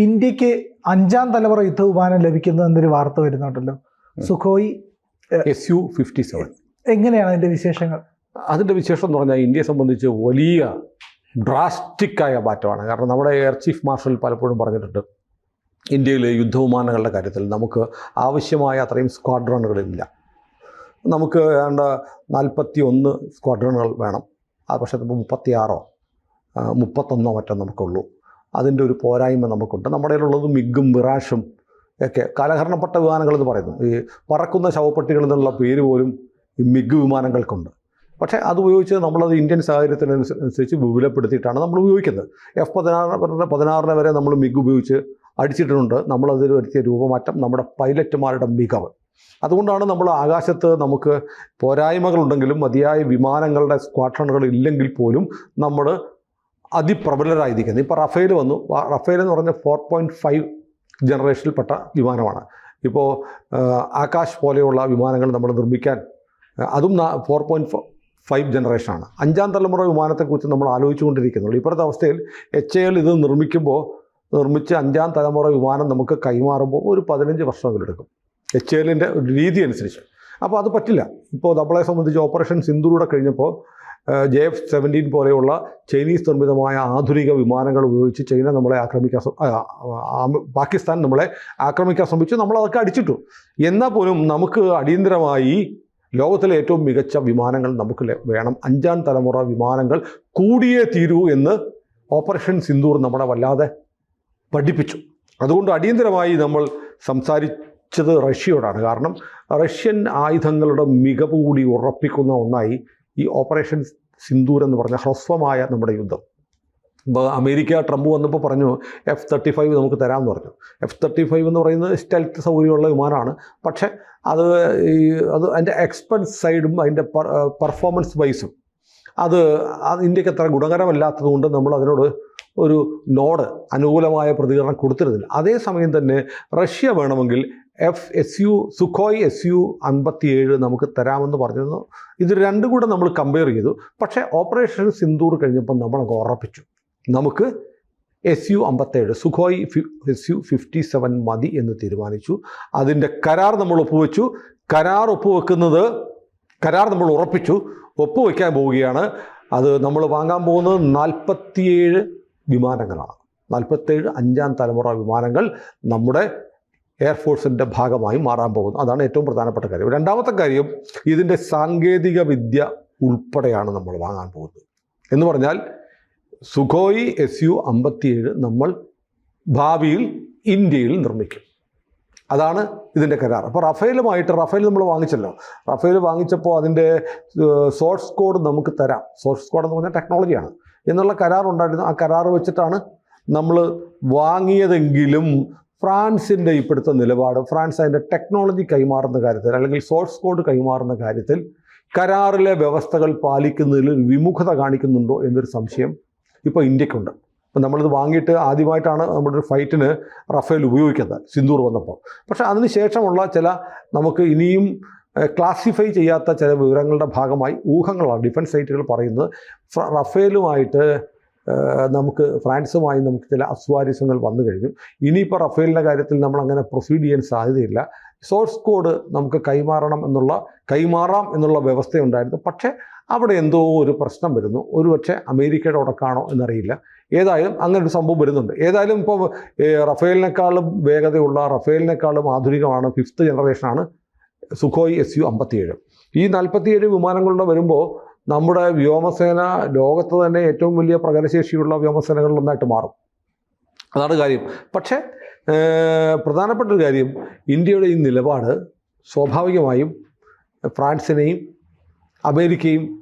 ഇന്ത്യയ്ക്ക് അഞ്ചാം തലമുറ യുദ്ധവിമാനം ലഭിക്കുന്നു എന്നൊരു വാർത്ത വരുന്നുണ്ടല്ലോ. Sukhoi S U fifty seven. എങ്ങനെയാണ് അതിന്റെ വിശേഷങ്ങൾ? അതിന്റെ വിശേഷം എന്ന് പറഞ്ഞാൽ ഇന്ത്യയെ സംബന്ധിച്ച് വലിയ ഡ്രാസ്റ്റിക്കായ മാറ്റമാണ്. കാരണം നമ്മുടെ എയർ ചീഫ് മാർഷൽ പലപ്പോഴും പറഞ്ഞിട്ടുണ്ട് ഇന്ത്യയിലെ യുദ്ധവിമാനങ്ങളുടെ കാര്യത്തിൽ നമുക്ക് ആവശ്യമായ അത്രയും സ്ക്വാഡ്രണുകളില്ല. നമുക്ക് വേണ്ട നാൽപ്പത്തി ഒന്ന് സ്ക്വാഡ്രണുകൾ വേണം. ആ പക്ഷേ മുപ്പത്തിയാറോ മുപ്പത്തൊന്നോ മറ്റോ നമുക്കുള്ളൂ. അതിന്റെ ഒരു പോരായ്മ നമുക്കുണ്ട്. നമ്മുടെ കയ്യിലുള്ളത് മിഗും മിറാഷും ഒക്കെ കാലഹരണപ്പെട്ട വിമാനങ്ങൾ എന്ന് പറയുന്നു. ഈ പറക്കുന്ന ശവപ്പെട്ടികൾ എന്നുള്ള പേര് പോലും ഈ മിഗ് വിമാനങ്ങൾക്കുണ്ട്. പക്ഷേ അത് ഉപയോഗിച്ച് നമ്മളത് ഇന്ത്യൻ സാഹചര്യത്തിനനുസരിച്ച് വിപുലപ്പെടുത്തിയിട്ടാണ് നമ്മൾ ഉപയോഗിക്കുന്നത്. എഫ് പതിനാറ് പതിനാറിന് വരെ നമ്മൾ മിഗ് ഉപയോഗിച്ച് അടിച്ചിട്ടുണ്ട്. നമ്മളതിൽ വരുത്തിയ രൂപമാറ്റം നമ്മുടെ പൈലറ്റുമാരുടെ മികവ്. അതുകൊണ്ടാണ് നമ്മൾ ആകാശത്ത് നമുക്ക് പോരായ്മകളുണ്ടെങ്കിലും മതിയായ വിമാനങ്ങളുടെ സ്ക്വാഡ്രണുകൾ ഇല്ലെങ്കിൽ പോലും നമ്മൾ അതിപ്രബലരായിരിക്കുന്നത്. ഇപ്പോൾ റഫേൽ വന്നു. റഫേൽ എന്ന് പറഞ്ഞ ഫോർ പോയിന്റ് ഫൈവ് ജനറേഷനിൽപ്പെട്ട വിമാനമാണ്. ഇപ്പോൾ ആകാശ് പോലെയുള്ള വിമാനങ്ങൾ നമ്മൾ നിർമ്മിക്കാൻ അതും ഫോർ പോയിന്റ് ഫൈവ് ജനറേഷനാണ് അഞ്ചാം തലമുറ വിമാനത്തെക്കുറിച്ച് നമ്മൾ ആലോചിച്ചുകൊണ്ടിരിക്കുന്നുള്ളൂ. ഇപ്പോഴത്തെ അവസ്ഥയിൽ എച്ച് എൽ ഇത് നിർമ്മിക്കുമ്പോൾ നിർമ്മിച്ച് അഞ്ചാം തലമുറ വിമാനം നമുക്ക് കൈമാറുമ്പോൾ ഒരു പതിനഞ്ച് വർഷമെങ്കിലും എടുക്കും. എച്ച് എല്ലിന്റെ രീതി അനുസരിച്ച്. അപ്പോൾ അത് പറ്റില്ല. ഇപ്പോൾ നമ്മളെ സംബന്ധിച്ച് ഓപ്പറേഷൻ സിന്ദൂരുടെ കഴിഞ്ഞപ്പോൾ ജെ എഫ് സെവന്റീൻ പോലെയുള്ള ചൈനീസ് നിർമ്മിതമായ ആധുനിക വിമാനങ്ങൾ ഉപയോഗിച്ച് ചൈന നമ്മളെ ആക്രമിക്കാൻ പാകിസ്ഥാൻ നമ്മളെ ആക്രമിക്കാൻ ശ്രമിച്ചു. നമ്മൾ അതൊക്കെ അടിച്ചിട്ടു. എന്നാൽ പോലും നമുക്ക് അടിയന്തരമായി ലോകത്തിലെ ഏറ്റവും മികച്ച വിമാനങ്ങൾ നമുക്ക് വേണം. അഞ്ചാം തലമുറ വിമാനങ്ങൾ കൂടിയേ തീരൂ എന്ന് ഓപ്പറേഷൻ സിന്ദൂർ നമ്മളെ വല്ലാതെ പഠിപ്പിച്ചു. അതുകൊണ്ട് അടിയന്തരമായി നമ്മൾ സംസാരിച്ചത് റഷ്യയോടാണ്. കാരണം റഷ്യൻ ആയുധങ്ങളുടെ മികവ് കൂടി ഉറപ്പിക്കുന്ന ഒന്നായി ഈ ഓപ്പറേഷൻ സിന്ദൂർ എന്ന് പറഞ്ഞ ഹ്രസ്വമായ നമ്മുടെ യുദ്ധം. അമേരിക്ക ട്രംപ് വന്നപ്പോൾ പറഞ്ഞു എഫ് തേർട്ടി ഫൈവ് നമുക്ക് തരാമെന്ന് പറഞ്ഞു. എഫ് തേർട്ടി ഫൈവ് എന്ന് പറയുന്നത് സ്റ്റെൽത്ത് സൗകര്യമുള്ള വിമാനമാണ്. പക്ഷേ അത് ഈ അത് അതിന്റെ എക്സ്പെൻസ് സൈഡും അതിന്റെ പെർഫോമൻസ് വൈസും അത് ഇന്ത്യയ്ക്ക് അത്ര ഗുണകരമല്ലാത്തത് കൊണ്ട് നമ്മൾ അതിനോട് ഒരു നോഡ് അനുകൂലമായ പ്രതികരണം കൊടുത്തിരുന്നില്ല. അതേസമയം തന്നെ റഷ്യ വേണമെങ്കിൽ F S U Sukhoi S U അൻപത്തിയേഴ് നമുക്ക് തരാമെന്ന് പറഞ്ഞിരുന്നു. ഇത് രണ്ടും കൂടെ നമ്മൾ കമ്പയർ ചെയ്തു. പക്ഷേ ഓപ്പറേഷൻ സിന്ദൂർ കഴിഞ്ഞപ്പോൾ നമ്മളങ്ങ് ഉറപ്പിച്ചു. നമുക്ക് എസ് യു അമ്പത്തേഴ് Sukhoi S U fifty seven മതി എന്ന് തീരുമാനിച്ചു. അതിന്റെ കരാർ നമ്മൾ ഒപ്പുവെച്ചു. കരാർ ഒപ്പുവെക്കുന്നത് കരാർ നമ്മൾ ഉറപ്പിച്ചു. ഒപ്പുവെക്കാൻ പോവുകയാണ്. അത് നമ്മൾ വാങ്ങാൻ പോകുന്നത് നാൽപ്പത്തിയേഴ് വിമാനങ്ങളാണ്. നാൽപ്പത്തേഴ് അഞ്ചാം തലമുറ വിമാനങ്ങൾ നമ്മുടെ എയർഫോഴ്സിന്റെ ഭാഗമായി മാറാൻ പോകുന്നു. അതാണ് ഏറ്റവും പ്രധാനപ്പെട്ട കാര്യം. രണ്ടാമത്തെ കാര്യം ഇതിന്റെ സാങ്കേതിക വിദ്യ ഉൾപ്പെടെയാണ് നമ്മൾ വാങ്ങാൻ പോകുന്നത്. എന്ന് പറഞ്ഞാൽ സുഖോയി എസ് യു അമ്പത്തിയേഴ് നമ്മൾ ഭാവിയിൽ ഇന്ത്യയിൽ നിർമ്മിക്കും. അതാണ് ഇതിന്റെ കരാർ. അപ്പോൾ റഫേലുമായിട്ട് റഫേൽ നമ്മൾ വാങ്ങിച്ചല്ലോ. റഫേൽ വാങ്ങിച്ചപ്പോൾ അതിന്റെ സോഴ്സ് കോഡ് നമുക്ക് തരാം. സോഴ്സ് കോഡ് എന്ന് പറഞ്ഞാൽ ടെക്നോളജിയാണ്. എന്നുള്ള കരാർ ഉണ്ടായിരുന്നു. ആ കരാർ വെച്ചിട്ടാണ് നമ്മൾ വാങ്ങിയതെങ്കിലും ഫ്രാൻസിന്റെ ഇപ്പോഴത്തെ നിലപാട് ഫ്രാൻസ് അതിന്റെ ടെക്നോളജി കൈമാറുന്ന കാര്യത്തിൽ അല്ലെങ്കിൽ സോഴ്സ് കോഡ് കൈമാറുന്ന കാര്യത്തിൽ കരാറിലെ വ്യവസ്ഥകൾ പാലിക്കുന്നതിൽ വിമുഖത കാണിക്കുന്നുണ്ടോ എന്നൊരു സംശയം ഇപ്പോൾ ഇന്ത്യക്കുണ്ട്. അപ്പം നമ്മളിത് വാങ്ങിയിട്ട് ആദ്യമായിട്ടാണ് നമ്മുടെ ഒരു ഫൈറ്റിന് റഫേൽ ഉപയോഗിക്കുന്നത് സിന്ദൂർ വന്നപ്പോൾ. പക്ഷേ അതിന് ശേഷമുള്ള ചില നമുക്ക് ഇനിയും ക്ലാസിഫൈ ചെയ്യാത്ത ചില വിവരങ്ങളുടെ ഭാഗമായി ഊഹങ്ങളാണ് ഡിഫൻസ് സൈറ്റുകൾ പറയുന്നത്. റഫേലുമായിട്ട് നമുക്ക് ഫ്രാൻസുമായി നമുക്ക് ചില അസ്വാരസ്യങ്ങൾ വന്നു കഴിഞ്ഞു. ഇനിയിപ്പോൾ റഫേലിന്റെ കാര്യത്തിൽ നമ്മൾ അങ്ങനെ പ്രൊസീഡ് ചെയ്യാൻ സാധ്യതയില്ല. സോഴ്സ് കോഡ് നമുക്ക് കൈമാറണം എന്നുള്ള കൈമാറാം എന്നുള്ള വ്യവസ്ഥയുണ്ടായിരുന്നു. പക്ഷേ അവിടെ എന്തോ ഒരു പ്രശ്നം വരുന്നു. ഒരുപക്ഷെ അമേരിക്കയുടെ ഉടക്കാണോ എന്നറിയില്ല. ഏതായാലും അങ്ങനെ ഒരു സംഭവം വരുന്നുണ്ട്. ഏതായാലും ഇപ്പോൾ റഫേലിനേക്കാളും വേഗതയുള്ള റഫേലിനേക്കാളും ആധുനികമാണ് ഫിഫ്ത്ത് ജനറേഷനാണ് സുഖോയ് എസ് യു അമ്പത്തിയേഴ്. ഈ നാൽപ്പത്തിയേഴ് വിമാനങ്ങളുടെ വരുമ്പോൾ നമ്മുടെ വ്യോമസേന ലോകത്ത് തന്നെ ഏറ്റവും വലിയ പ്രകടനശേഷിയുള്ള വ്യോമസേനകളിൽ ഒന്നായിട്ട് മാറും. അതാണ് കാര്യം. പക്ഷേ പ്രധാനപ്പെട്ട ഒരു കാര്യം ഇന്ത്യയുടെ ഈ നിലപാട് സ്വാഭാവികമായും ഫ്രാൻസിനെയും അമേരിക്കയും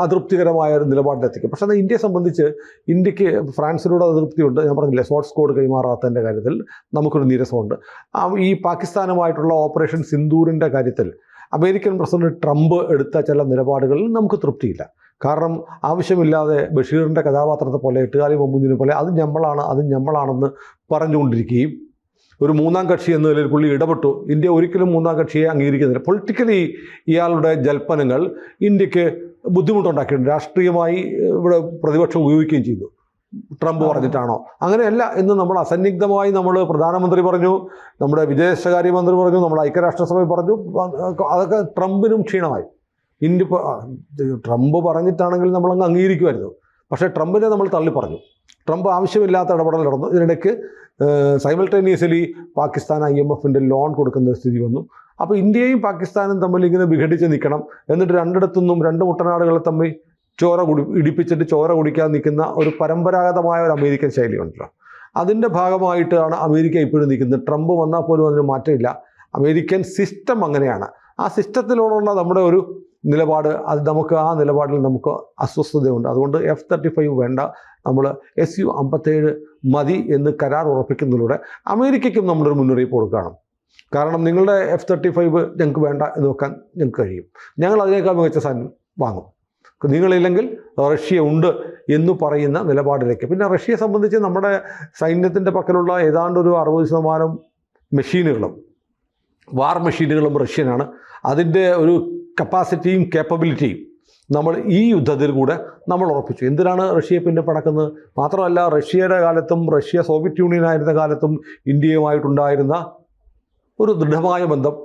അതൃപ്തികരമായ ഒരു നിലപാടിലെത്തിക്കും പക്ഷേ എന്നാൽ ഇന്ത്യയെ സംബന്ധിച്ച് ഇന്ത്യയ്ക്ക് ഫ്രാൻസിനോട് അതൃപ്തിയുണ്ട്. ഞാൻ പറഞ്ഞില്ലേ സോട്ട് കോഡ് കൈമാറാത്തതിന്റെ കാര്യത്തിൽ നമുക്കൊരു നീരസമുണ്ട്. ഈ പാകിസ്ഥാനുമായിട്ടുള്ള ഓപ്പറേഷൻ സിന്ദൂറിന്റെ കാര്യത്തിൽ അമേരിക്കൻ പ്രസിഡന്റ് ട്രംപ് എടുത്ത ചില നിലപാടുകളിൽ നമുക്ക് തൃപ്തിയില്ല. കാരണം ആവശ്യമില്ലാതെ ബഷീറിന്റെ കഥാപാത്രത്തെ പോലെ എട്ടുകാലി മമ്മൂഞ്ഞിനെ പോലെ അത് ഞമ്മളാണ് അത് ഞമ്മളാണെന്ന് പറഞ്ഞുകൊണ്ടിരിക്കുകയും ഒരു മൂന്നാം കക്ഷി എന്ന നിലയിൽ പുള്ളി ഇടപെട്ടു. ഇന്ത്യ ഒരിക്കലും മൂന്നാം കക്ഷിയെ അംഗീകരിക്കുന്നില്ല. പൊളിറ്റിക്കലി ഇയാളുടെ ജൽപ്പനങ്ങൾ ഇന്ത്യയ്ക്ക് ബുദ്ധിമുട്ടുണ്ടാക്കിയിട്ടുണ്ട്. രാഷ്ട്രീയമായി ഇവിടെ പ്രതിപക്ഷം ഉപയോഗിക്കുകയും ചെയ്തു. ട്രംപ്. പറഞ്ഞിട്ടാണോ? അങ്ങനെയല്ല എന്ന് നമ്മൾ അസന്നിഗ്ധമായി നമ്മൾ പ്രധാനമന്ത്രി പറഞ്ഞു നമ്മുടെ വിദേശകാര്യമന്ത്രി പറഞ്ഞു നമ്മുടെ ഐക്യരാഷ്ട്രസഭ പറഞ്ഞു അതൊക്കെ ട്രംപിനും ക്ഷീണമായി. ഇന്ത്യ ട്രംപ് പറഞ്ഞിട്ടാണെങ്കിൽ നമ്മൾ അങ്ങ് അംഗീകരിക്കുമായിരുന്നു. പക്ഷേ ട്രംപിനെ നമ്മൾ തള്ളി പറഞ്ഞു. ട്രംപ് ആവശ്യമില്ലാത്ത ഇടപെടൽ നടന്നു. ഇതിനിടയ്ക്ക് സൈമൾട്ടേനിയസ്ലി പാകിസ്ഥാൻ ഐ എം എഫിന്റെ ലോൺ കൊടുക്കുന്ന സ്ഥിതി വന്നു. അപ്പോൾ ഇന്ത്യയും പാകിസ്ഥാനും തമ്മിൽ ഇങ്ങനെ വിഘടിച്ച് നിൽക്കണം. എന്നിട്ട് രണ്ടിടത്തു നിന്നും രണ്ട് മുട്ടനാടുകളെ തമ്മിൽ ചോര കുടി ഇടിപ്പിച്ചിട്ട് ചോര കുടിക്കാൻ നിൽക്കുന്ന ഒരു പരമ്പരാഗതമായ ഒരു അമേരിക്കൻ ശൈലിയുണ്ടല്ലോ. അതിന്റെ ഭാഗമായിട്ടാണ് അമേരിക്ക ഇപ്പോഴും നിൽക്കുന്നത്. ട്രംപ് വന്നാൽ പോലും അതിന് മാറ്റമില്ല. അമേരിക്കൻ സിസ്റ്റം അങ്ങനെയാണ്. ആ സിസ്റ്റത്തിനോടുള്ള നമ്മുടെ ഒരു നിലപാട് അത് നമുക്ക് ആ നിലപാടിൽ നമുക്ക് അസ്വസ്ഥതയുണ്ട്. അതുകൊണ്ട് എഫ് തേർട്ടി ഫൈവ് വേണ്ട. നമ്മൾ എസ് യു അമ്പത്തേഴ് മതി എന്ന് കരാർ ഉറപ്പിക്കുന്നതിലൂടെ അമേരിക്കയ്ക്കും നമ്മളൊരു മുന്നറിയിപ്പ് കൊടുക്കുകയാണ് കാരണം നിങ്ങളുടെ എഫ് തേർട്ടി ഫൈവ് ഞങ്ങൾക്ക് വേണ്ട എന്ന് വെക്കാൻ ഞങ്ങൾക്ക് കഴിയും. ഞങ്ങൾ അതിനേക്കാൾ മികച്ച സാധനം വാങ്ങും. നിങ്ങളില്ലെങ്കിൽ റഷ്യ ഉണ്ട് എന്ന് പറയുന്ന നിലപാടിലേക്ക്. പിന്നെ റഷ്യയെ സംബന്ധിച്ച് നമ്മുടെ സൈന്യത്തിന്റെ പക്കലുള്ള ഏതാണ്ട് ഒരു അറുപത് ശതമാനം മെഷീനുകളും വാർ മെഷീനുകളും റഷ്യനാണ്. അതിന്റെ ഒരു കപ്പാസിറ്റിയും കേപ്പബിലിറ്റിയും നമ്മൾ ഈ യുദ്ധത്തിൽ കൂടെ നമ്മൾ ഉറപ്പിച്ചു. എന്തിനാണ് റഷ്യയെ പിന്നെ പടക്കുന്നത് മാത്രമല്ല റഷ്യയുടെ കാലത്തും റഷ്യ സോവിയറ്റ് യൂണിയൻ ആയിരുന്ന കാലത്തും ഇന്ത്യയുമായിട്ടുണ്ടായിരുന്ന ഒരു ദൃഢമായ ബന്ധം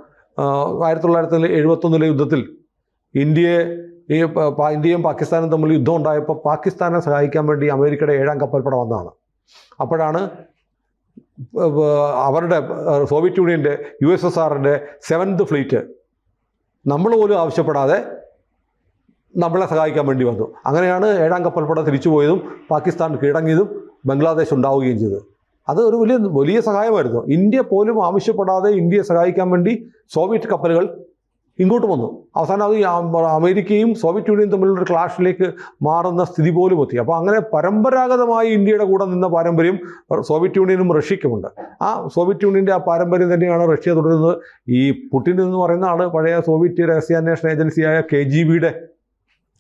ആയിരത്തി തൊള്ളായിരത്തി എഴുപത്തൊന്നിലെ യുദ്ധത്തിൽ ഇന്ത്യയെ ഈ ഇന്ത്യയും പാകിസ്ഥാനും തമ്മിൽ യുദ്ധം ഉണ്ടായപ്പോൾ പാകിസ്ഥാനെ സഹായിക്കാൻ വേണ്ടി അമേരിക്കയുടെ ഏഴാം കപ്പൽപ്പട വന്നതാണ്. അപ്പോഴാണ് അവരുടെ സോവിയറ്റ് യൂണിയന്റെ യു എസ് എസ് ആറിന്റെ സെവൻത് ഫ്ലീറ്റ് നമ്മൾ പോലും ആവശ്യപ്പെടാതെ നമ്മളെ സഹായിക്കാൻ വേണ്ടി വന്നു. അങ്ങനെയാണ് ഏഴാം കപ്പൽപ്പട തിരിച്ചു പോയതും പാകിസ്ഥാൻ കീഴടങ്ങിയതും ബംഗ്ലാദേശ് ഉണ്ടാവുകയും ചെയ്തത്. അത് ഒരു വലിയ വലിയ സഹായമായിരുന്നു. ഇന്ത്യ പോലും ആവശ്യപ്പെടാതെ ഇന്ത്യയെ സഹായിക്കാൻ വേണ്ടി സോവിയറ്റ് കപ്പലുകൾ ഇങ്ങോട്ട് വന്നു. അവസാനം അത് അമേരിക്കയും സോവിയറ്റ് യൂണിയനും തമ്മിലുള്ള ഒരു ക്ലാഷിലേക്ക് മാറുന്ന സ്ഥിതി പോലും എത്തി. അപ്പോൾ അങ്ങനെ പരമ്പരാഗതമായി ഇന്ത്യയുടെ കൂടെ നിന്ന പാരമ്പര്യം സോവിയറ്റ് യൂണിയനും റഷ്യക്കുമുണ്ട്. ആ സോവിയറ്റ് യൂണിയന്റെ ആ പാരമ്പര്യം തന്നെയാണ് റഷ്യ തുടരുന്നത്. ഈ പുടിൻ എന്ന് പറയുന്ന ആൾ പഴയ സോവിയറ്റ് രഹസ്യാന്വേഷണ ഏജൻസിയായ കെ ജി ബിയുടെ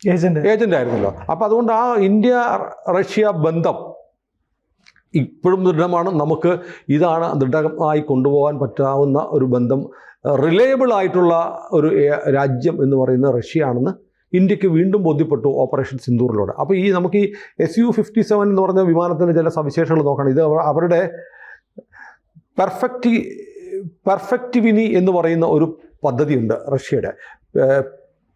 ഏജന്റ്. ഏജന്റ് ആയിരുന്നല്ലോ അപ്പോൾ അതുകൊണ്ട് ആ ഇന്ത്യ റഷ്യ ബന്ധം ഇപ്പോഴും ദൃഢമാണ്. നമുക്ക് ഇതാണ് ദൃഢമായി കൊണ്ടുപോകാൻ പറ്റാവുന്ന ഒരു ബന്ധം. റിലയബിൾ ആയിട്ടുള്ള ഒരു രാജ്യം എന്ന് പറയുന്നത് റഷ്യയാണെന്ന് ഇന്ത്യയ്ക്ക് വീണ്ടും ബോധ്യപ്പെട്ടു ഓപ്പറേഷൻ സിന്ദൂറിലൂടെ. അപ്പോൾ ഈ നമുക്ക് ഈ എസ് യു ഫിഫ്റ്റി സെവൻ എന്ന് പറഞ്ഞ വിമാനത്തിന്റെ ചില സവിശേഷതകൾ നോക്കണം. ഇത് അവ- അവരുടെ പെർഫെക്റ്റ് പെർഫെക്റ്റിവിനി എന്ന് പറയുന്ന ഒരു പദ്ധതിയുണ്ട് റഷ്യയുടെ.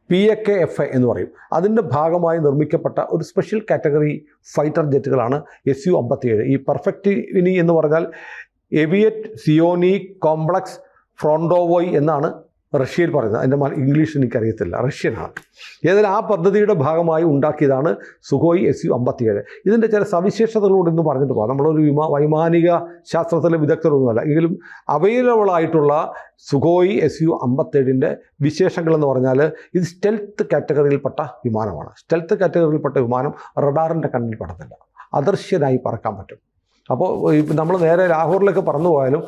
P A K F A എന്ന് പറയും. അതിന്റെ ഭാഗമായി നിർമ്മിക്കപ്പെട്ട ഒരു സ്പെഷ്യൽ കാറ്റഗറി ഫൈറ്റർ ജെറ്റുകളാണ് എസ് യു അമ്പത്തിയേഴ്. ഈ ഇനി എന്ന് പറഞ്ഞാൽ എവിയറ്റ് സിയോനി കോംപ്ലക്സ് ഫ്രോണ്ടോവോയ് എന്നാണ് റഷ്യയിൽ പറയുന്നത്. അതിന്റെ ഇംഗ്ലീഷ് എനിക്കറിയത്തില്ല. റഷ്യനാണ്. ഏതായാലും ആ പദ്ധതിയുടെ ഭാഗമായി ഉണ്ടാക്കിയതാണ് സുഖോയ് എസ് യു അമ്പത്തിയേഴ്. ഇതിന്റെ ചില സവിശേഷതകളോട് ഇന്ന് പറഞ്ഞിട്ട് പോകാം. നമ്മളൊരു വിമാ വൈമാനിക ശാസ്ത്രത്തിലെ വിദഗ്ധരൊന്നുമല്ല. എങ്കിലും അവൈലബിൾ ആയിട്ടുള്ള സുഖോയ് എസ് യു അമ്പത്തേഴിന്റെ വിശേഷങ്ങളെന്ന് പറഞ്ഞാൽ ഇത് സ്റ്റെൽത്ത് കാറ്റഗറിയിൽപ്പെട്ട വിമാനമാണ്. സ്റ്റെൽത്ത് കാറ്റഗറിയിൽപ്പെട്ട വിമാനം റഡാറിന്റെ കണ്ണിൽ പെടത്തില്ല. അദൃശ്യനായി പറക്കാൻ പറ്റും. അപ്പോൾ നമ്മൾ നേരെ ലാഹോറിലേക്ക് പറന്നു പോയാലും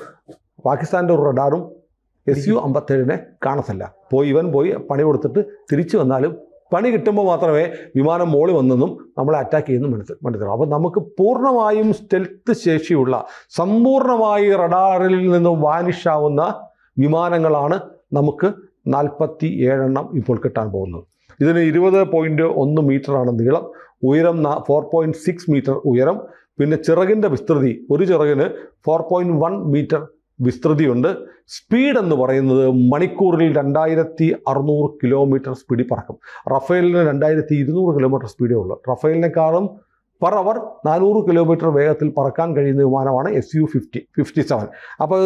പാകിസ്ഥാന്റെ ഒരു റഡാറും എസ് യു അമ്പത്തേഴിനെ കാണത്തില്ല. പോയി ഇവൻ പോയി പണി കൊടുത്തിട്ട് തിരിച്ചു വന്നാലും പണി കിട്ടുമ്പോൾ മാത്രമേ വിമാനം മോളി വന്നെന്നും നമ്മളെ അറ്റാക്ക് ചെയ്യുന്നു മനസ്സിൽ മനസ്സിലാവും. അപ്പോൾ നമുക്ക് പൂർണമായും സ്റ്റെൽത്ത് ശേഷിയുള്ള സമ്പൂർണമായി റഡാറിൽ നിന്നും വാനിഷാവുന്ന വിമാനങ്ങളാണ് നമുക്ക് നാൽപ്പത്തി ഏഴെണ്ണം ഇപ്പോൾ കിട്ടാൻ പോകുന്നത്. ഇതിന് ഇരുപത് പോയിന്റ് ഒന്ന് മീറ്ററാണ് നീളം. ഉയരം ഫോർ പോയിന്റ് സിക്സ് മീറ്റർ ഉയരം. പിന്നെ ചിറകിന്റെ വിസ്തൃതി ഒരു ചിറകിന് ഫോർ പോയിന്റ് വൺ മീറ്റർ വിസ്തൃതിയുണ്ട്. സ്പീഡ് എന്ന് പറയുന്നത് മണിക്കൂറിൽ രണ്ടായിരത്തി അറുന്നൂറ് കിലോമീറ്റർ സ്പീഡിൽ പറക്കും. റഫേലിന് രണ്ടായിരത്തി ഇരുന്നൂറ് കിലോമീറ്റർ സ്പീഡേ ഉള്ളൂ. റഫേലിനെക്കാളും പെർ അവർ നാനൂറ് കിലോമീറ്റർ വേഗത്തിൽ പറക്കാൻ കഴിയുന്ന വിമാനമാണ് S U fifty fifty seven. അപ്പോൾ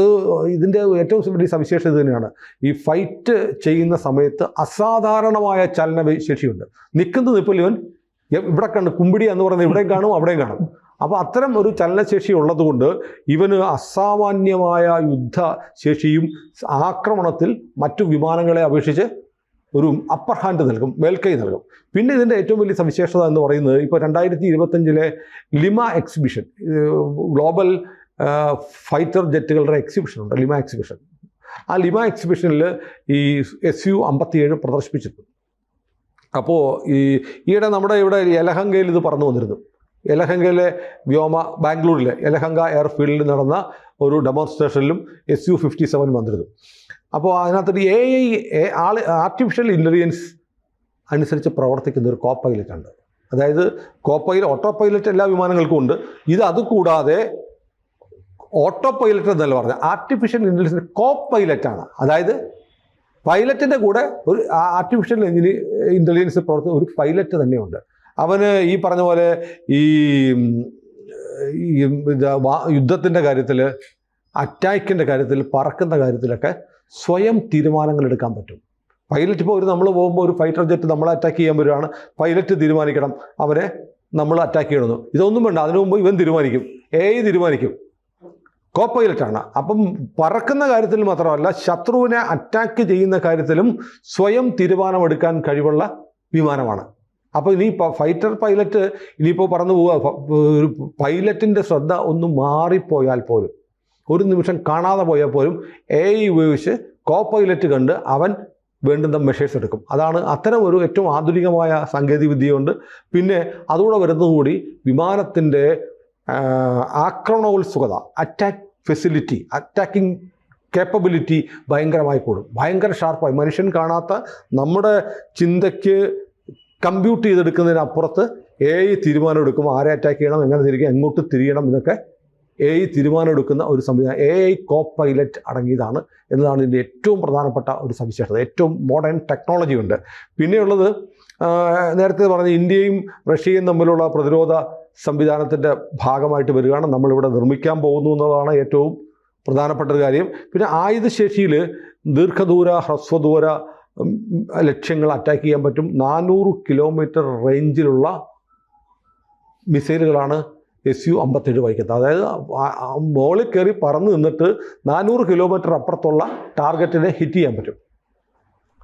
ഇതിന്റെ ഏറ്റവും വലിയ സവിശേഷത തന്നെയാണ്. ഈ ഫൈറ്റ് ചെയ്യുന്ന സമയത്ത് അസാധാരണമായ ചലന ശേഷിയുണ്ട് നിൽക്കുന്ന നിപ്പിൽ ഇവിടെ കണ്ട് കുമ്പിടി എന്ന് പറയുന്നത് ഇവിടെയും കാണും അവിടെയും കാണും. അപ്പോൾ അത്തരം ഒരു ചലനശേഷി ഉള്ളതുകൊണ്ട് ഇവന് അസാമാന്യമായ യുദ്ധശേഷിയും ആക്രമണത്തിൽ മറ്റു വിമാനങ്ങളെ അപേക്ഷിച്ച് ഒരു അപ്പർ ഹാൻഡ് നൽകും മേൽക്കൈ നൽകും. പിന്നെ ഇതിന്റെ ഏറ്റവും വലിയ സവിശേഷത എന്ന് പറയുന്നത് ഇപ്പോൾ രണ്ടായിരത്തി ഇരുപത്തഞ്ചിലെ ലിമ എക്സിബിഷൻ ഗ്ലോബൽ ഫൈറ്റർ ജെറ്റുകളുടെ എക്സിബിഷൻ ഉണ്ട് ലിമ എക്സിബിഷൻ. ആ ലിമ എക്സിബിഷനിൽ ഈ എസ് യു അമ്പത്തിയേഴ് പ്രദർശിപ്പിച്ചിട്ടുണ്ട്. അപ്പോൾ ഈ ഈയിടെ നമ്മുടെ ഇവിടെ യലഹങ്കയിൽ ഇത് പറഞ്ഞു വന്നിരുന്നു. യലഹങ്കയിലെ വ്യോമ ബാംഗ്ലൂരിലെ യലഹങ്ക എയർഫീൽഡിൽ നടന്ന ഒരു ഡെമോൺസ്ട്രേഷനിലും എസ് യു ഫിഫ്റ്റി സെവൻ വന്നിരുന്നു. അപ്പോൾ അതിനകത്തൊരു എ ഐ ആൾ ആർട്ടിഫിഷ്യൽ ഇന്റലിജൻസ് അനുസരിച്ച് പ്രവർത്തിക്കുന്ന ഒരു കോ പൈലറ്റ് അതായത് കോ പൈലറ്റ് ഓട്ടോ പൈലറ്റ് എല്ലാ വിമാനങ്ങൾക്കും ഉണ്ട്. ഇത് അതുകൂടാതെ ഓട്ടോ പൈലറ്റ് എന്നല്ല പറഞ്ഞത് ആർട്ടിഫിഷ്യൽ ഇന്റലിജൻസ് കോ പൈലറ്റാണ് അതായത് പൈലറ്റിന്റെ കൂടെ ഒരു ആർട്ടിഫിഷ്യൽ ഇന്റലിജൻസ് പ്രവർത്തിക്കുന്ന ഒരു പൈലറ്റ് തന്നെയുണ്ട്. അവന് ഈ പറഞ്ഞ പോലെ ഈ യുദ്ധത്തിന്റെ കാര്യത്തിൽ അറ്റാക്കിന്റെ കാര്യത്തിൽ പറക്കുന്ന കാര്യത്തിലൊക്കെ സ്വയം തീരുമാനങ്ങൾ എടുക്കാൻ പറ്റും. പൈലറ്റ് ഇപ്പോൾ ഒരു നമ്മൾ പോകുമ്പോൾ ഒരു ഫൈറ്റർ ജെറ്റ് നമ്മളെ അറ്റാക്ക് ചെയ്യാൻ വരുവാണ്. പൈലറ്റ് തീരുമാനിക്കണം. അവരെ നമ്മൾ അറ്റാക്ക് ചെയ്യണമെന്ന് ഇതൊന്നും വേണ്ട. അതിനു മുമ്പ് ഇവൻ തീരുമാനിക്കും. എ തീരുമാനിക്കും. കോ പൈലറ്റാണ് അപ്പം പറക്കുന്ന കാര്യത്തിൽ മാത്രമല്ല ശത്രുവിനെ അറ്റാക്ക് ചെയ്യുന്ന കാര്യത്തിലും സ്വയം തീരുമാനമെടുക്കാൻ കഴിവുള്ള വിമാനമാണ്. അപ്പോൾ ഇനി ഫൈറ്റർ പൈലറ്റ് ഇനിയിപ്പോൾ പറന്നു പോവുക. ഒരു പൈലറ്റിന്റെ ശ്രദ്ധ ഒന്ന് മാറിപ്പോയാൽ പോലും ഒരു നിമിഷം കാണാതെ പോയാൽ പോലും എ ഐ ഉപയോഗിച്ച് കോ പൈലറ്റ് കണ്ട് അവൻ വേണ്ടുന്ന മെഷേഴ്സ് എടുക്കും. അതാണ് അത്തരം ഒരു ഏറ്റവും ആധുനികമായ സാങ്കേതിക വിദ്യയുണ്ട് പിന്നെ അതുകൂടെ വരുന്നതുകൂടി വിമാനത്തിന്റെ ആക്രമണോത്സുകത അറ്റാക്ക് ഫെസിലിറ്റി അറ്റാക്കിംഗ് കേപ്പബിലിറ്റി ഭയങ്കരമായി കൂടും. ഭയങ്കര ഷാർപ്പായി മനുഷ്യൻ കാണാത്ത നമ്മുടെ ചിന്തയ്ക്ക് കമ്പ്യൂട്ട് ചെയ്തെടുക്കുന്നതിനപ്പുറത്ത് എ ഐ തീരുമാനം എടുക്കും ആരെ അറ്റാക്ക് ചെയ്യണം എങ്ങനെ തിരികെ എങ്ങോട്ട് തിരിയണം എന്നൊക്കെ എ ഐ തീരുമാനം എടുക്കുന്ന ഒരു സംവിധാനം എ ഐ കോ പൈലറ്റ് അടങ്ങിയതാണ് എന്നതാണ് ഇതിന്റെ ഏറ്റവും പ്രധാനപ്പെട്ട ഒരു സവിശേഷത. ഏറ്റവും മോഡേൺ ടെക്നോളജി ഉണ്ട്. പിന്നെയുള്ളത് നേരത്തെ പറഞ്ഞ ഇന്ത്യയും റഷ്യയും തമ്മിലുള്ള പ്രതിരോധ സംവിധാനത്തിന്റെ ഭാഗമായിട്ട് വരികയാണ്. നമ്മളിവിടെ നിർമ്മിക്കാൻ പോകുന്നു എന്നതാണ് ഏറ്റവും പ്രധാനപ്പെട്ട ഒരു കാര്യം. പിന്നെ ആയുധശേഷിയിൽ ദീർഘദൂര ഹ്രസ്വദൂര ലക്ഷ്യങ്ങൾ അറ്റാക്ക് ചെയ്യാൻ പറ്റും. നാനൂറ് കിലോമീറ്റർ റേഞ്ചിലുള്ള മിസൈലുകളാണ് എസ് യു അമ്പത്തേഴ് വഹിക്കുന്നത്. അതായത് മുകളിൽ കയറി പറന്ന് നിന്നിട്ട് നാനൂറ് കിലോമീറ്റർ അപ്പുറത്തുള്ള ടാർഗറ്റിനെ ഹിറ്റ് ചെയ്യാൻ പറ്റും.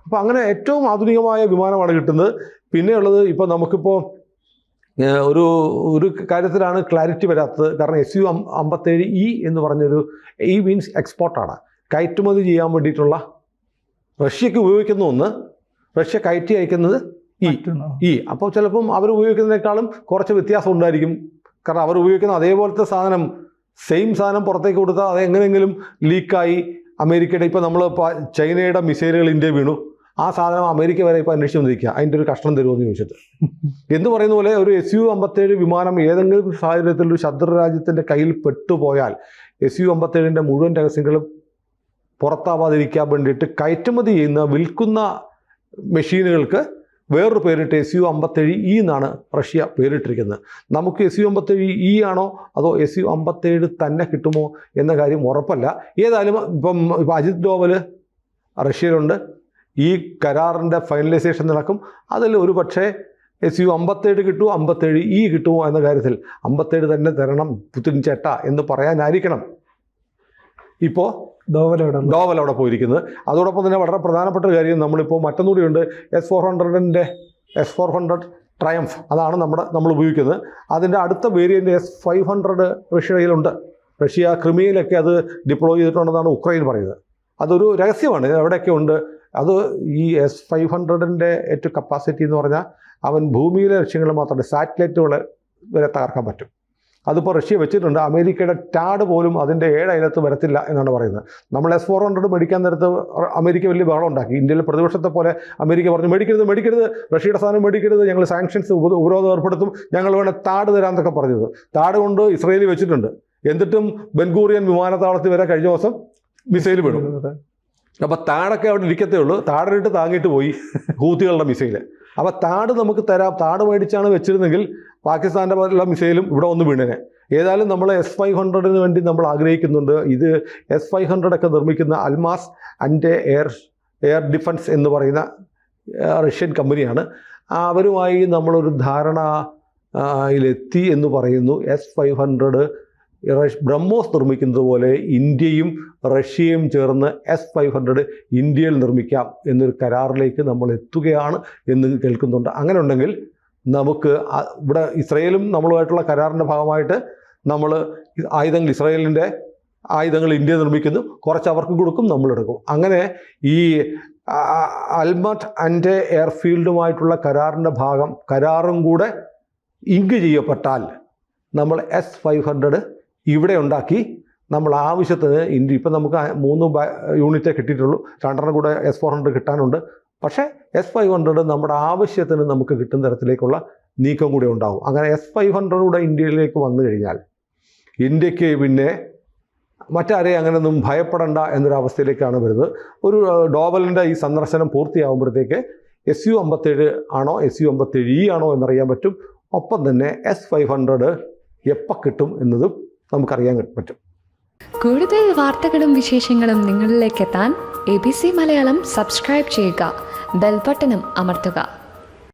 അപ്പോൾ അങ്ങനെ ഏറ്റവും ആധുനികമായ വിമാനമാണ് കിട്ടുന്നത്. പിന്നെയുള്ളത് ഇപ്പോൾ നമുക്കിപ്പോൾ ഒരു ഒരു കാര്യത്തിലാണ് ക്ലാരിറ്റി വരാത്തത്. കാരണം എസ് യു അമ്പത്തേഴ് ഇ എന്ന് പറഞ്ഞൊരു ഇ മീൻസ് എക്സ്പോർട്ടാണ് കയറ്റുമതി ചെയ്യാൻ വേണ്ടിയിട്ടുള്ള റഷ്യക്ക് ഉപയോഗിക്കുന്ന ഒന്ന് റഷ്യ കയറ്റി അയക്കുന്നത് ഈ. ഈ. അപ്പോൾ ചിലപ്പം അവർ ഉപയോഗിക്കുന്നതിനേക്കാളും കുറച്ച് വ്യത്യാസം ഉണ്ടായിരിക്കും. കാരണം അവർ ഉപയോഗിക്കുന്ന അതേപോലത്തെ സാധനം സെയിം സാധനം പുറത്തേക്ക് കൊടുത്താൽ അത് എങ്ങനെയെങ്കിലും ലീക്കായി അമേരിക്കയുടെ ഇപ്പോൾ നമ്മൾ ചൈനയുടെ മിസൈലുകൾ ഇന്ത്യ വീണു. ആ സാധനം അമേരിക്ക വരെ ഇപ്പോൾ അന്വേഷിച്ച് വന്നിരിക്കുക അതിന്റെ ഒരു കഷ്ണം തരുമെന്ന് ചോദിച്ചിട്ട്. എന്ന് പറയുന്ന പോലെ ഒരു എസ് യു അമ്പത്തേഴ് വിമാനം ഏതെങ്കിലും സാഹചര്യത്തിൽ ഒരു ശത്രു രാജ്യത്തിന്റെ കയ്യിൽ പെട്ടുപോയാൽ എസ് യു അമ്പത്തേഴിന്റെ മുഴുവൻ രഹസ്യങ്ങളും പുറത്താവാതിരിക്കാൻ വേണ്ടിയിട്ട് കയറ്റുമതി ചെയ്യുന്ന വിൽക്കുന്ന മെഷീനുകൾക്ക് വേറൊരു പേരിട്ട് എസ് യു അമ്പത്തേഴ് ഇ എന്നാണ് റഷ്യ പേരിട്ടിരിക്കുന്നത്. നമുക്ക് എസ് യു അമ്പത്തേഴ് ഇ ആണോ? അതോ എസ് യു അമ്പത്തേഴ് തന്നെ കിട്ടുമോ എന്ന കാര്യം ഉറപ്പല്ല. ഏതായാലും ഇപ്പം ഇപ്പം അജിത് ഡോവൽ റഷ്യയിലുണ്ട്. ഈ കരാറിന്റെ ഫൈനലൈസേഷൻ നടക്കും. അതിൽ ഒരു പക്ഷേ എസ് യു അമ്പത്തേഴ് കിട്ടുമോ അമ്പത്തേഴ് ഇ കിട്ടുമോ എന്ന കാര്യത്തിൽ അമ്പത്തേഴ് തന്നെ തരണം പുത്തിൻ ചേട്ട എന്ന് പറയാനായിരിക്കണം. ഇപ്പോൾ ഡോവൽ അവിടെ പോയിരിക്കുന്നത്. അതോടൊപ്പം തന്നെ വളരെ പ്രധാനപ്പെട്ട ഒരു കാര്യം നമ്മളിപ്പോൾ മറ്റൊന്നുകൂടിയുണ്ട്. എസ് ഫോർ ഹൺഡ്രഡിന്റെ എസ് ഫോർ ഹൺഡ്രഡ് ട്രയംഫ് അതാണ് നമ്മുടെ നമ്മൾ ഉപയോഗിക്കുന്നത്. അതിന്റെ അടുത്ത വേരിയന്റ് എസ് ഫൈവ് ഹൺഡ്രഡ് റഷ്യയിലുണ്ട്. റഷ്യ ക്രിമിയയിലൊക്കെ അത് ഡിപ്ലോയ് ചെയ്തിട്ടുണ്ടെന്നാണ് ഉക്രൈൻ പറയുന്നത്. അതൊരു രഹസ്യമാണ്. എവിടെയൊക്കെ ഉണ്ട് അത് ഈ എസ് ഫൈവ് ഹൺഡ്രഡിന്റെ ഏറ്റവും കപ്പാസിറ്റി എന്ന് പറഞ്ഞാൽ അവൻ ഭൂമിയിലെ ലക്ഷ്യങ്ങൾ മാത്രമല്ല സാറ്റലൈറ്റുകളെ വരെ തകർക്കാൻ പറ്റും. അതിപ്പോൾ റഷ്യ വെച്ചിട്ടുണ്ട്. അമേരിക്കയുടെ ടാഡ് പോലും അതിന്റെ ഏഴ് അയലത്ത് വരത്തില്ല എന്നാണ് പറയുന്നത്. നമ്മൾ എസ് ഫോർ ഹൺഡ്രഡ് മേടിക്കാൻ നേരത്ത് അമേരിക്ക വലിയ ബഹളം ഉണ്ടാക്കി. ഇന്ത്യയിലെ പ്രതിപക്ഷത്തെ പോലെ അമേരിക്ക പറഞ്ഞു മേടിക്കരുത് മേടിക്കരുത്. റഷ്യയുടെ സാധനം മേടിക്കരുത്. ഞങ്ങൾ സാങ്ഷൻസ് ഉപരോധം ഏർപ്പെടുത്തും. ഞങ്ങൾ വേണേൽ താട് തരാമെന്നൊക്കെ പറഞ്ഞത്. താട് കൊണ്ട് ഇസ്രയേലിൽ വെച്ചിട്ടുണ്ട്. എന്നിട്ടും ബെൻഗൂറിയൻ വിമാനത്താവളത്തിൽ വരെ കഴിഞ്ഞ ദിവസം മിസൈൽ വിടും. അപ്പോൾ താടൊക്കെ അവിടെ ഇരിക്കത്തേ ഉള്ളൂ. താടിട്ട് താങ്ങിയിട്ട് പോയി ഹൂത്തികളുടെ മിസൈൽ അപ്പോൾ താട് നമുക്ക് തരാം. താട് മേടിച്ചാണ് വെച്ചിരുന്നെങ്കിൽ പാകിസ്ഥാന്റെ പല മിസൈലും ഇവിടെ ഒന്ന് വീണേനെ. ഏതായാലും നമ്മൾ എസ് ഫൈവ് ഹൺഡ്രഡിന് വേണ്ടി നമ്മൾ ആഗ്രഹിക്കുന്നുണ്ട്. ഇത് എസ് ഫൈവ് ഹൺഡ്രഡൊക്കെ നിർമ്മിക്കുന്ന Almaz and air air defence എന്ന് പറയുന്ന റഷ്യൻ കമ്പനിയാണ്. അവരുമായി നമ്മളൊരു ധാരണ ആ, എന്ന് പറയുന്നു. എസ് ഫൈവ് ഹൺഡ്രഡ് ബ്രഹ്മോസ് നിർമ്മിക്കുന്നത് പോലെ ഇന്ത്യയും റഷ്യയും ചേർന്ന് എസ് ഫൈവ് ഹൺഡ്രഡ് ഇന്ത്യയിൽ നിർമ്മിക്കാം എന്നൊരു കരാറിലേക്ക് നമ്മൾ എത്തുകയാണ് എന്ന് കേൾക്കുന്നുണ്ട്. അങ്ങനെ ഉണ്ടെങ്കിൽ നമുക്ക് ഇവിടെ ഇസ്രയേലും നമ്മളുമായിട്ടുള്ള കരാറിന്റെ ഭാഗമായിട്ട് നമ്മൾ ആയുധങ്ങൾ ഇസ്രയേലിന്റെ ആയുധങ്ങൾ ഇന്ത്യ നിർമ്മിക്കുന്നു. കുറച്ച് അവർക്ക് കൊടുക്കും നമ്മളെടുക്കും അങ്ങനെ ഈ അൽമറ്റ് ആൻഡ് എയർഫീൽഡുമായിട്ടുള്ള കരാറിന്റെ ഭാഗം കരാറും കൂടെ ഇങ്ക് ചെയ്യപ്പെട്ടാൽ നമ്മൾ എസ് ഫൈവ് ഹൺഡ്രഡ് ഇവിടെ ഉണ്ടാക്കി നമ്മൾ ആവശ്യത്തിന് ഇന്ത്യ ഇപ്പം നമുക്ക് മൂന്ന് യൂണിറ്റേ കിട്ടിയിട്ടുള്ളൂ. രണ്ടെണ്ണം കൂടെ എസ് ഫോർ ഹൺഡ്രഡ് കിട്ടാനുണ്ട്. പക്ഷേ എസ് ഫൈവ് ഹൺഡ്രഡ് നമ്മുടെ ആവശ്യത്തിന് നമുക്ക് കിട്ടുന്ന തരത്തിലേക്കുള്ള നീക്കം കൂടെ ഉണ്ടാവും. അങ്ങനെ എസ് ഫൈവ് ഹൺഡ്രഡ് കൂടെ ഇന്ത്യയിലേക്ക് വന്നു കഴിഞ്ഞാൽ ഇന്ത്യയ്ക്ക് പിന്നെ മറ്റാരെയും അങ്ങനെയൊന്നും ഭയപ്പെടേണ്ട എന്നൊരവസ്ഥയിലേക്കാണ് വരുന്നത്. ഒരു ഡോവലിന്റെ ഈ സന്ദർശനം പൂർത്തിയാകുമ്പോഴത്തേക്ക് എസ് യു അമ്പത്തേഴ് ആണോ എസ് യു അമ്പത്തേഴ് ഇ ആണോ എന്നറിയാൻ പറ്റും. ഒപ്പം തന്നെ എസ് ഫൈവ് ഹൺഡ്രഡ് എപ്പോൾ കിട്ടും എന്നതും നമുക്കറിയാൻ പറ്റും. കൂടുതൽ വാർത്തകളും വിശേഷങ്ങളും നിങ്ങളിലേക്ക് എത്താൻ A B C Malayalam subscribe ചെയ്യുക. ബെൽബട്ടനും അമർത്തുക.